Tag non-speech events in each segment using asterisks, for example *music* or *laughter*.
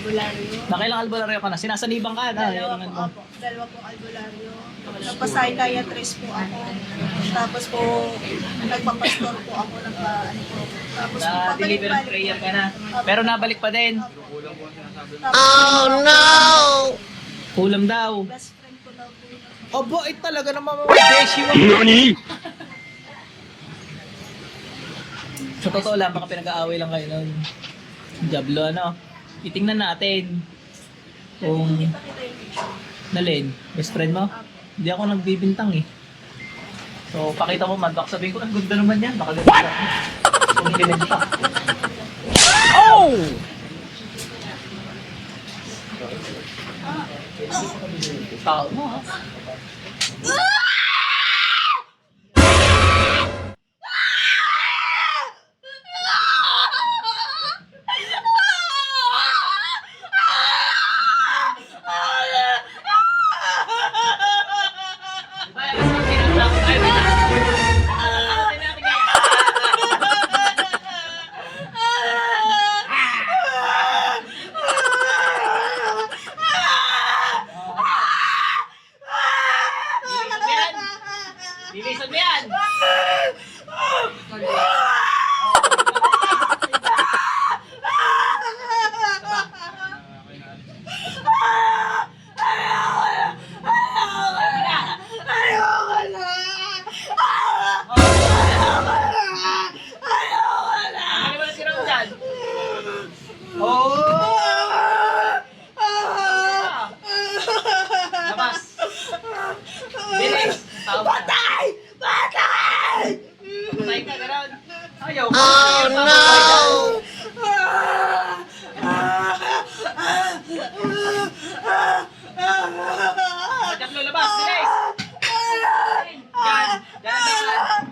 albularyo. Nakailang albularyo ka na? Sinasaniban ka na. Dalawa po ako. Dalawa pong albularyo. Nagpa-psychiatrist po ako. Tapos po, nagpapastor po ako. Nagpa, ano po. Tapos po, Na deliver pabalik-balik prayer po. ka na. Pero nabalik pa din. Oh no! Kulam daw. Best friend ko daw po. yun. Obo, eh talaga naman mga beshi mo. Sa totoo lang, baka pinag-aaway lang kayo nun. Diablo, ano? Titingnan natin. Kung. Nalin, best friend mo? Hindi ako nagbibintang eh. So, pakita mo man, baka sabihin ko, ang ganda naman yan. Baka ganda. Kung hindi pa. Oh! Tao mo ha? Lilisan mo yan! Ano ba nasira mo dyan? Oo! Labas! Bilis! Patay! Patay! Patay ka, gano'n. Ayaw. Oh, no! Tatlo labas, bilis! Yan, yan, yan.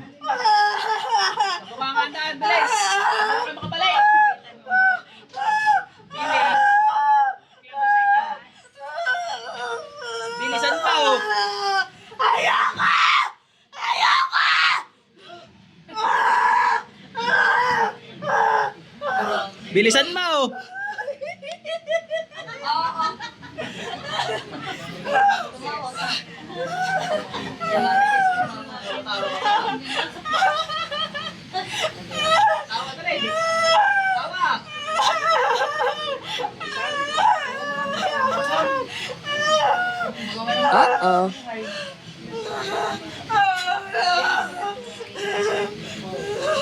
Bumangan daan, bilis! Ano ka makabalik? Bilis! Bilisan pa, oh! Bilisan mo! oh. Tawa. Uh-oh.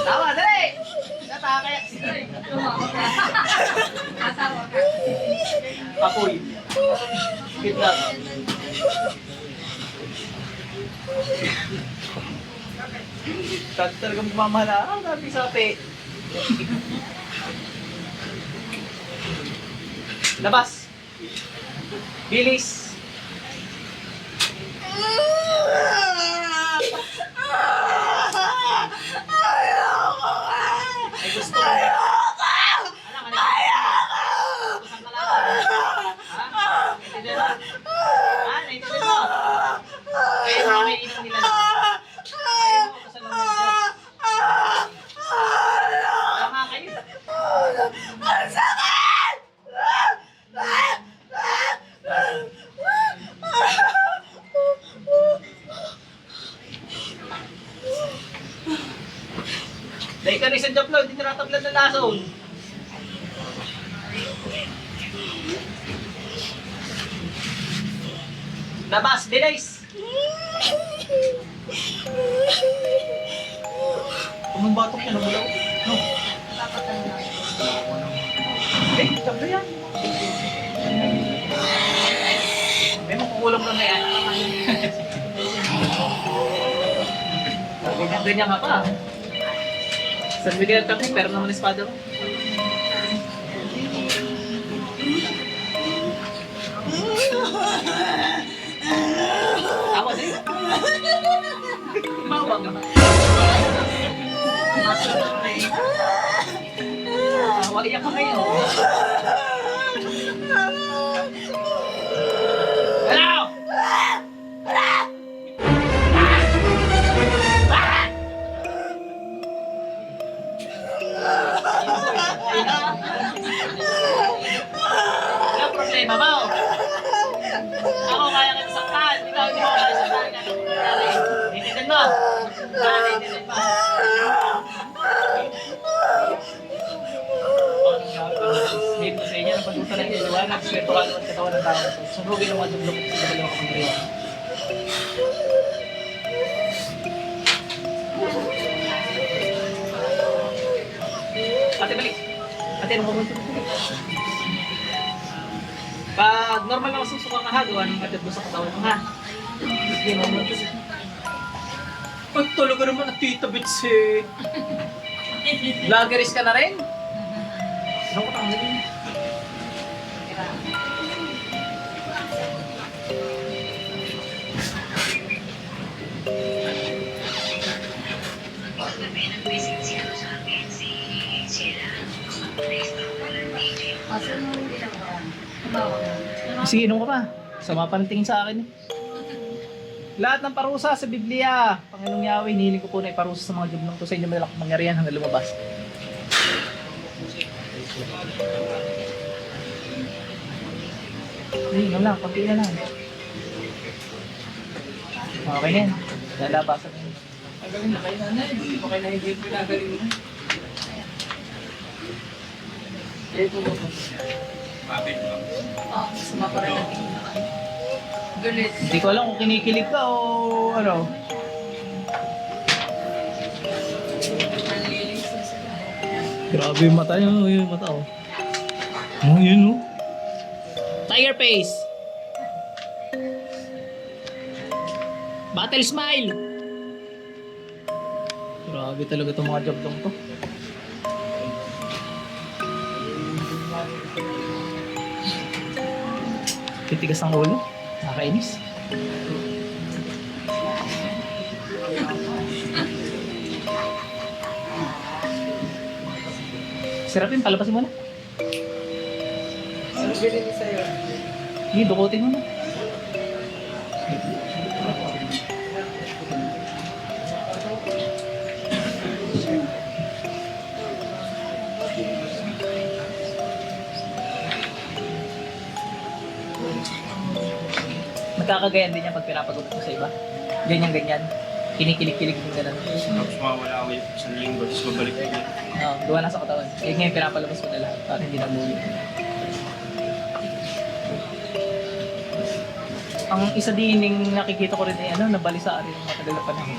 Tawa, dali! Si Dre. *laughs* Apoy. Kidnap. Dati talagang mamahal ah. Dati sapi. Labas. Bilis. Ay *laughs* gusto mo. Anak, anak. Gusto ka lang. Ha? Naintindihan mo? Ha? Naintindihan mo? Kaya na may inom nila lang. Ayaw mo ko sa laman Diyos. Tama kayo. Dahil ka rin sa Jablo, hindi lason. Labas, bilis! Kung batok wala ko. No. Eh, Jablo yan. May makukulam lang *laughs* na yan. Ganyan-ganyan ka pa. San Miguel kami, pero naman espada mo. Tawa din. Mawag naman. Wag iyak ka kayo. Nagspiritual at katawan ng tao. Sunugin ng mga dublok sa dalawang kamangriyan. Ate, balik. Ate, ano mo Pag normal lang susuka ka ha, gawa ng katid mo sa katawan mo ha. Hindi mo mo Pag talaga naman at tita bits eh. Vloggeris ka na rin? Ano ko tanggalin? Sige, inom ka pa. Sama pa ng tingin sa akin eh. Lahat ng parusa sa Biblia, Panginoong Yahweh, hinihiling ko po na iparusa sa mga jublong to sa inyo malak mangyarihan hanggang lumabas. Ay, inom lang, konti na lang. Okay na yan. Lalabasan na yun. Magaling na kayo nanay, hindi pa kayo nahigil pinagaling na. Eh, po Oh, sama pa rin natin. Galit. Hindi ko alam kung kinikilig ka o ano. Nanlilis na sila. Grabe yung mata niya, oh, yung mata oh. Oh, yun oh. Tiger face. Battle smile. Grabe talaga itong mga job to. Titigas ng ulo. Nakakainis. Sirapin, palabasin mo na. Binili sa'yo? Hindi, dukutin mo na. Nagkakagayan din yan pag pinapagamot mo sa iba. Ganyan, ganyan. Kinikilig-kilig din ganun. Tapos mawala ako yung isang linggo, tapos babalik ko yun. Oo, gawa na sa katawan. Eh ngayon, pinapalabas ko na lahat para hindi na muli. Ang isa din yung nakikita ko rin ay ano, nabalisa rin ng matagal na panahon.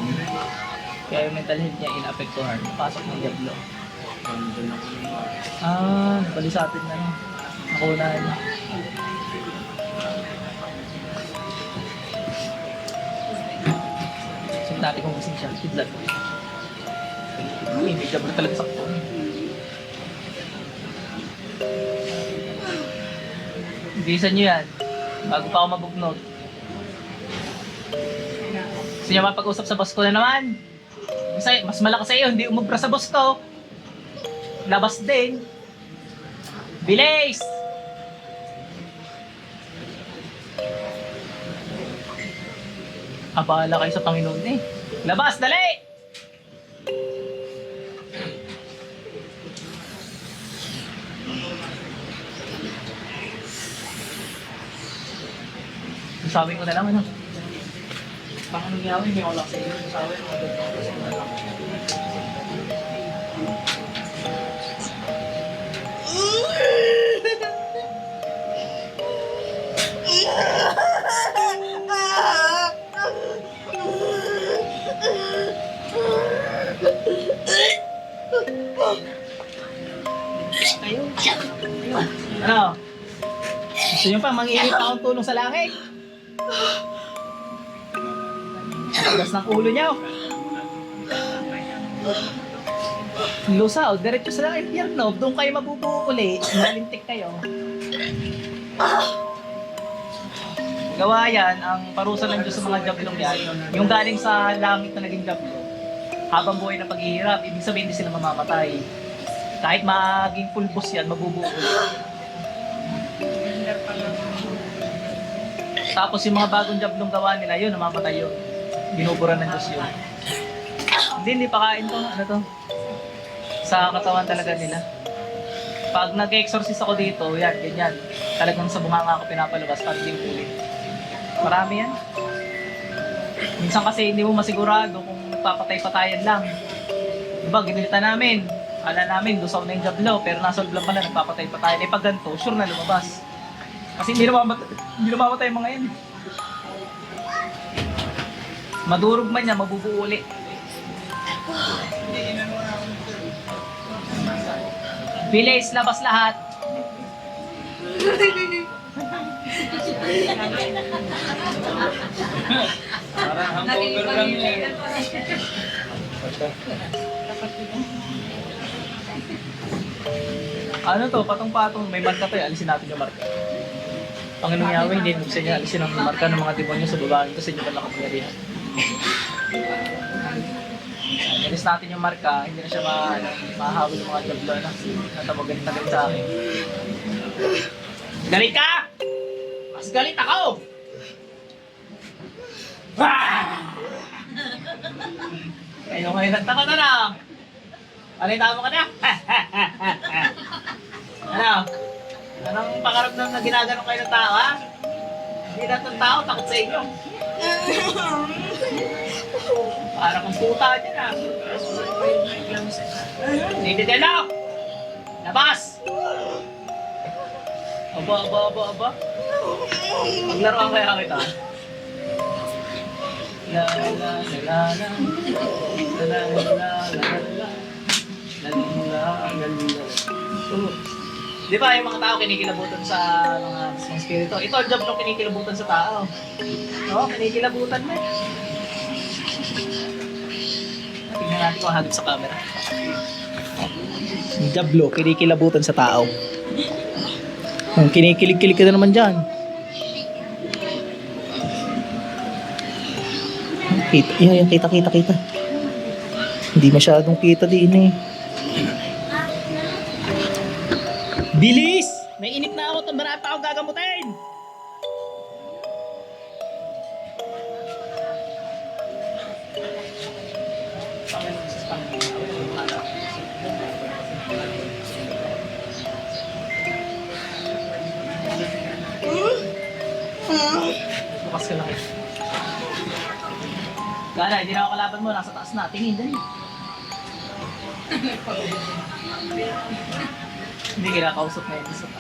Kaya yung mental health niya inapektuhan. Pasok ng Diablo. Ah, nabalisa atin na no. Nakunan. So, dati kong gising siya. Kidlat ko. Uy, may Diablo talaga sa katawan. Bilisan nyo yan. Bago pa ako mabugnot. Gusto nyo mapag-usap sa boss ko na naman? Mas, mas malakas sa'yo, hindi umubra sa boss ko. Labas din. Bilis! Abala kayo sa Panginoon eh. Labas, dali! Sabi ko na lang ano. Panginoon Yahweh, may wala sa iyo. Sabi ko, Ano? Gusto nyo pa mangingi pa akong tulong sa langit? Tagas ng ulo niyo. Lusaw, diretso sa impyerno. Doon kayo mabubuo uli. Nalintik kayo. Gawa yan, ang parusa ng Diyos sa mga jablong yan. Yung galing sa langit na naging jablo. Habang buhay na paghihirap, ibig sabihin hindi sila mamamatay. Kahit maging pulbos yan, mabubuo. Tapos yung mga bagong jablong gawa nila, yun, namamatay yun. Binubura ng Diyos yun. Hindi, hindi pa kain to. Ano to? Sa katawan talaga nila. Pag nag-exorcist ako dito, yan, ganyan. Talagang sa bunganga ako pinapalabas para hindi ulit. Marami yan. Minsan kasi hindi mo masigurado kung nagpapatay-patayan lang. Diba, ginilita namin. Kala namin, lusaw na yung jablo, pero nasa lang pala, nagpapatay-patayan. Eh pag ganito, sure na lumabas. Kasi hindi namamatay, hindi namamatay mga yan. Madurog man yan, mabubuo ulit. Bilis, labas lahat. Parang hangover lang niya. Ano to, patong-patong, may marka to, eh. alisin natin yung marka. Panginoong Yahweh, hindi mo sa inyo alisin ang marka ng mga demonyo sa babae ito sa inyo pala kapangyarihan. Alis natin yung marka, hindi na siya ma mahawil ng mga diablo na natawagan na galit sa akin. Galit ka! Mas galit ako! Ah! Kayo ngayon nagtaka na lang. Alita mo ka na? *laughs* ano? Anong pakaramdam na ginagano kayo ng tao, ha? Hindi lahat ng tao takot sa inyo. Para kang puta dyan, ha? Hindi Delo! Labas! Aba, aba, aba, aba. Maglaruan kaya kita. La la la la la la la la la la la Uh. Di ba yung mga tao kinikilabutan sa mga, mga spirito? Ito ang job ng kinikilabutan sa tao. No, kinikilabutan eh. Tingnan natin kung hagip sa camera. Diablo, kinikilabutan sa tao. Kung kinikilig-kilig ka na naman dyan. Kita, yan, yan, kita, kita, kita. Hindi masyadong kita din eh. Bilis! May inip na ako, marami pa akong gagamutin! Bukas ka lang. Gana, hindi na ako kalaban mo. Nasa taas na. Tingin, dali. Hindi kinakausap na yung isa pa.